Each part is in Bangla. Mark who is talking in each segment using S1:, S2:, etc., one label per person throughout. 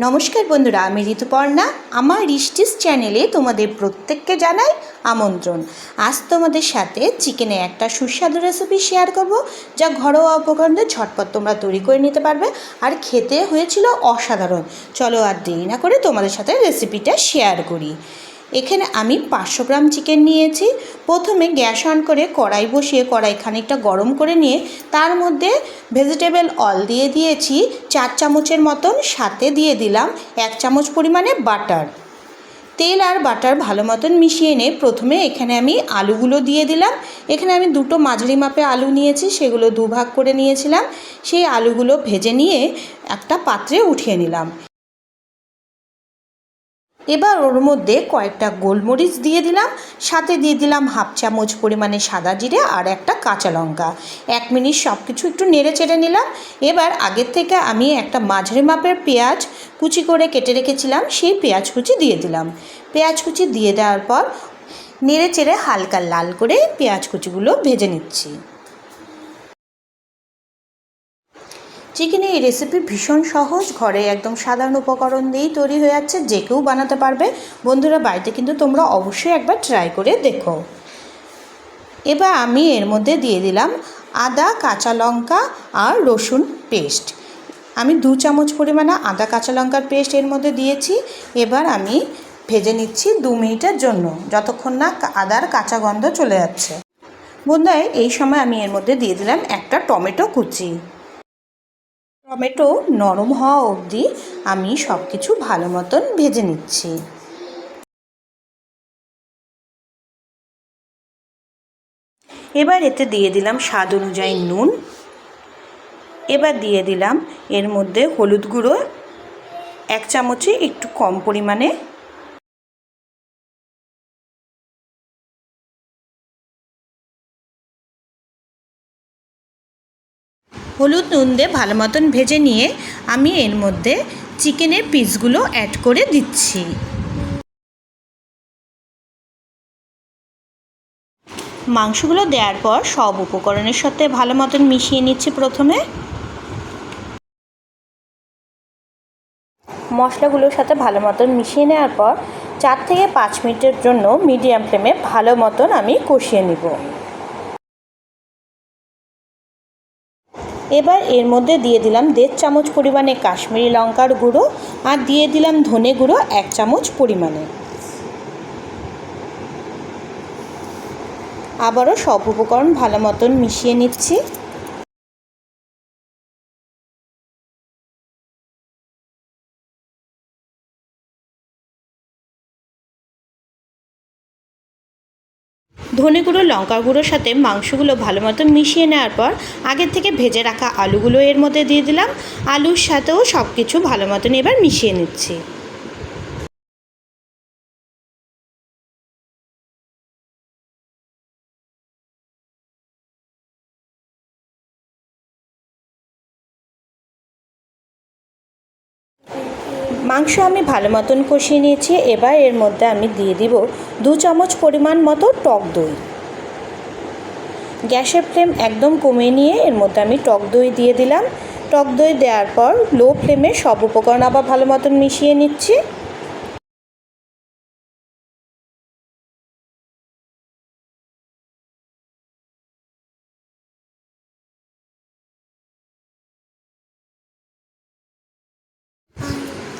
S1: নমস্কার বন্ধুরা, আমি ঋতুপর্ণা। আমার রিস্টিস চ্যানেলে তোমাদের প্রত্যেককে জানাই আমন্ত্রণ। আজ তোমাদের সাথে চিকেনে একটা সুস্বাদু রেসিপি শেয়ার করব, যা ঘরোয়া উপকরণে ঝটপট তোমরা তৈরি করে নিতে পারবে আর খেতে হয়েছিল অসাধারণ। চলো আর দেরি না করে তোমাদের সাথে রেসিপিটা শেয়ার করি। এখানে আমি পাঁচশো গ্রাম চিকেন নিয়েছি। প্রথমে গ্যাস অন করে কড়াই বসিয়ে কড়াই খানিকটা গরম করে নিয়ে তার মধ্যে ভেজিটেবল অল দিয়ে দিয়েছি। চার চামচের মতন সাথে দিয়ে দিলাম এক চামচ পরিমাণে বাটার। তেল আর বাটার ভালো মতন মিশিয়ে নিয়ে প্রথমে এখানে আমি আলুগুলো দিয়ে দিলাম। এখানে আমি দুটো মাঝারি মাপে আলু নিয়েছি, সেগুলো দুভাগ করে নিয়েছিলাম। সেই আলুগুলো ভেজে নিয়ে একটা পাত্রে উঠিয়ে নিলাম। এবার ওর মধ্যে কয়েকটা গোলমরিচ দিয়ে দিলাম, সাথে দিয়ে দিলাম হাফ চামচ পরিমাণে সাদা জিরে আর একটা কাঁচা লঙ্কা। এক মিনিট সব কিছু একটু নেড়ে চেড়ে নিলাম। এবার আগের থেকে আমি একটা মাঝারি মাপের পেঁয়াজ কুচি করে কেটে রেখেছিলাম, সেই পেঁয়াজ কুচি দিয়ে দিলাম। পেঁয়াজ কুচি দিয়ে দেওয়ার পর নেড়ে চেড়ে হালকা লাল করে পেঁয়াজ কুচিগুলো ভেজে নিচ্ছি। চিকেনের এই রেসিপি ভীষণ সহজ। ঘরে একদম সাধারণ উপকরণ দিয়েই তৈরি হয়ে যাচ্ছে, যে কেউ বানাতে পারবে। বন্ধুরা, বাড়িতে কিন্তু তোমরা অবশ্যই একবার ট্রাই করে দেখো। এবার আমি এর মধ্যে দিয়ে দিলাম আদা, কাঁচা লঙ্কা আর রসুন পেস্ট আমি দু চামচ পরিমাণে আদা, কাঁচা লঙ্কার পেস্ট এর মধ্যে দিয়েছি। এবার আমি ভেজে নিচ্ছি দু মিনিটের জন্য, যতক্ষণ না আদার কাঁচা গন্ধ চলে যাচ্ছে। বন্ধুরা, এই সময় আমি এর মধ্যে দিয়ে দিলাম একটা টমেটো কুচি। টমেটো নরম হওয়া অবধি আমি সব কিছু ভালো মতন ভেজে নিচ্ছি। এবার এতে দিয়ে দিলাম স্বাদ অনুযায়ী নুন। এবার দিয়ে দিলাম এর মধ্যে হলুদ গুঁড়ো, এক চামচে একটু কম পরিমাণে হলুদ নুন দিয়ে ভালো মতন ভেজে নিয়ে আমি এর মধ্যে চিকেনের পিসগুলো অ্যাড করে দিচ্ছি। মাংসগুলো দেওয়ার পর সব উপকরণের সাথে ভালো মতন মিশিয়ে নিচ্ছি প্রথমে। মশলাগুলোর সাথে ভালো মতন মিশিয়ে নেওয়ার পর চার থেকে পাঁচ মিনিটের জন্য মিডিয়াম ফ্লেমে ভালো মতন আমি কষিয়ে নিব। এবার এর মধ্যে দিয়ে দিলাম দেড় চামচ পরিমাণে কাশ্মীরি লঙ্কার গুঁড়ো আর দিয়ে দিলাম ধনে গুঁড়ো এক চামচ পরিমাণে। আবারও সব উপকরণ ভালো মতন মিশিয়ে নিচ্ছি। ধনে গুঁড়ো, লঙ্কা গুঁড়োর সাথে মাংসগুলো ভালো মতো মিশিয়ে নেওয়ার পর আগের থেকে ভেজে রাখা আলুগুলো এর মধ্যে দিয়ে দিলাম। আলুর সাথেও সব কিছু ভালো মতন এবার মিশিয়ে নিচ্ছি। মাংস আমি ভালো মতন কষিয়ে নিয়েছি। এবার এর মধ্যে আমি দিয়ে দিব দু চামচ পরিমাণ মতো টক দই। গ্যাসের ফ্লেম একদম কমিয়ে নিয়ে এর মধ্যে আমি টক দই দিয়ে দিলাম। টক দই দেওয়ার পর লো ফ্লেমে সব উপকরণ আবার ভালো মতন মিশিয়ে নিচ্ছি।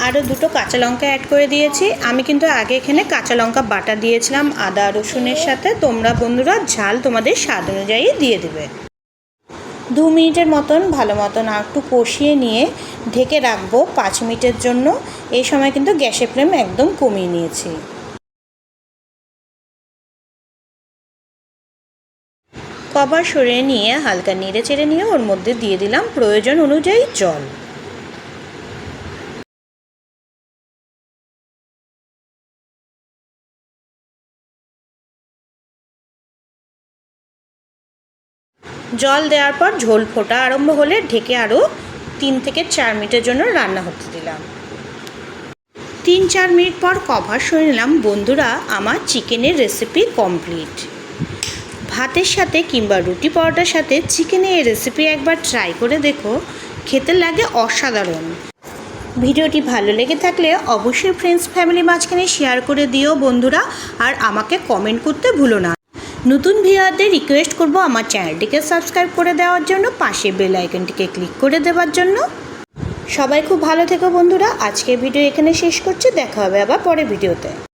S1: আরও দুটো কাঁচা লঙ্কা অ্যাড করে দিয়েছি। আমি কিন্তু আগে এখানে কাঁচা লঙ্কা বাটা দিয়েছিলাম, আদা, রসুনের সাথে। তোমরা বন্ধুরা ঝাল তোমাদের স্বাদ অনুযায়ী দিয়ে দেবে। দু মিনিটের মতন, ভালো মতন আর একটু কষিয়ে নিয়ে ঢেকে রাখব পাঁচ মিনিটের জন্য। এই সময় কিন্তু গ্যাসের ফ্লেম একদম কমিয়ে নিয়েছি। কবার সরিয়ে নিয়ে হালকা নেড়ে চেড়ে নিয়ে ওর মধ্যে দিয়ে দিলাম প্রয়োজন অনুযায়ী জল। জল দেওয়ার পর ঝোল ফোটা আরম্ভ হলে ঢেকে আরও তিন থেকে চার মিনিটের জন্য রান্না হতে দিলাম। তিন চার মিনিট পর কভার সরে নিলাম। বন্ধুরা, আমার চিকেনের রেসিপি কমপ্লিট ভাতের সাথে কিংবা রুটি পরোটার সাথে চিকেনের এই রেসিপি একবার ট্রাই করে দেখো। খেতে লাগে অসাধারণ। ভিডিওটি ভালো লেগে থাকলে অবশ্যই ফ্রেন্ডস ফ্যামিলি মাঝখানে শেয়ার করে দিও বন্ধুরা। আর আমাকে কমেন্ট করতে ভুলো না। নতুন ভিউয়ারদের রিকোয়েস্ট করব আমার চ্যানেলটিকে সাবস্ক্রাইব করে দেওয়ার জন্য, পাশে বেল আইকনটিকে ক্লিক করে দেওয়ার জন্য। সবাই খুব ভালো থেকো বন্ধুরা, আজকের ভিডিও এখানে শেষ করছি, দেখা হবে আবার পরে ভিডিওতে